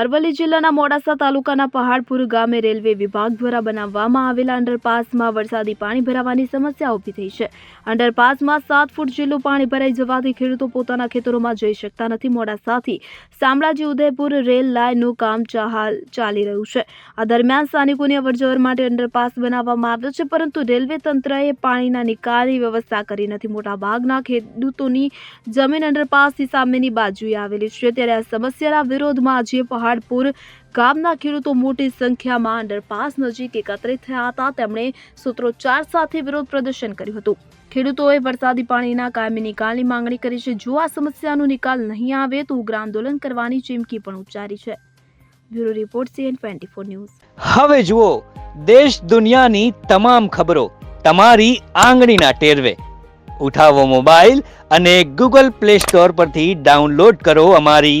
અરવલ્લી જિલ્લાના મોડાસા તાલુકાના પહાડપુર ગામે રેલવે વિભાગ દ્વારા બનાવવામાં આવેલા અંડરપાસમાં વરસાદી પાણી ભરાવાની સમસ્યા ઊભી થઈ છે. અંડરપાસમાં સાત ફૂટ જેટલું પાણી ભરાઈ જવાથી ખેડૂતો પોતાના ખેતરોમાં જઈ શકતા નથી. મોડાસાથી શામળાજી ઉદયપુર રેલ લાઇનનું કામ ચાલ ચાલી રહ્યું છે. આ દરમિયાન સ્થાનિકોની અવરજવર માટે અંડરપાસ બનાવવામાં આવ્યો છે, પરંતુ રેલવે તંત્રએ પાણીના નિકાલની વ્યવસ્થા કરી નથી. મોટાભાગના ખેડૂતોની જમીન અંડરપાસની સામેની બાજુએ આવેલી છે. ત્યારે આ સમસ્યાના વિરોધમાં આજે પહાડપુર ગામના ખેડૂતો મોટી સંખ્યામાં અંડરપાસ નજીક એકત્રિત થયા હતા. તેમણે સૂત્રોચ્ચાર સાથે વિરોધ પ્રદર્શન કર્યું હતું. ખેડૂતોએ વરસાદી પાણીના કાયમી નિકાલની માંગણી કરી છે. જો આ સમસ્યાનો નિકાલ નહીં આવે તો ઉગ્ર આંદોલન કરવાની ચીમકી પણ ઉચ્ચારી છે. Bureau report CN twenty four news. હવે જુઓ, દેશ દુનિયાની તમામ ખબરો તમારી આંગળીના ટેરવે. ઉઠાવો મોબાઈલ અને ગૂગલ પ્લે સ્ટોર પરથી ડાઉનલોડ કરો અમારી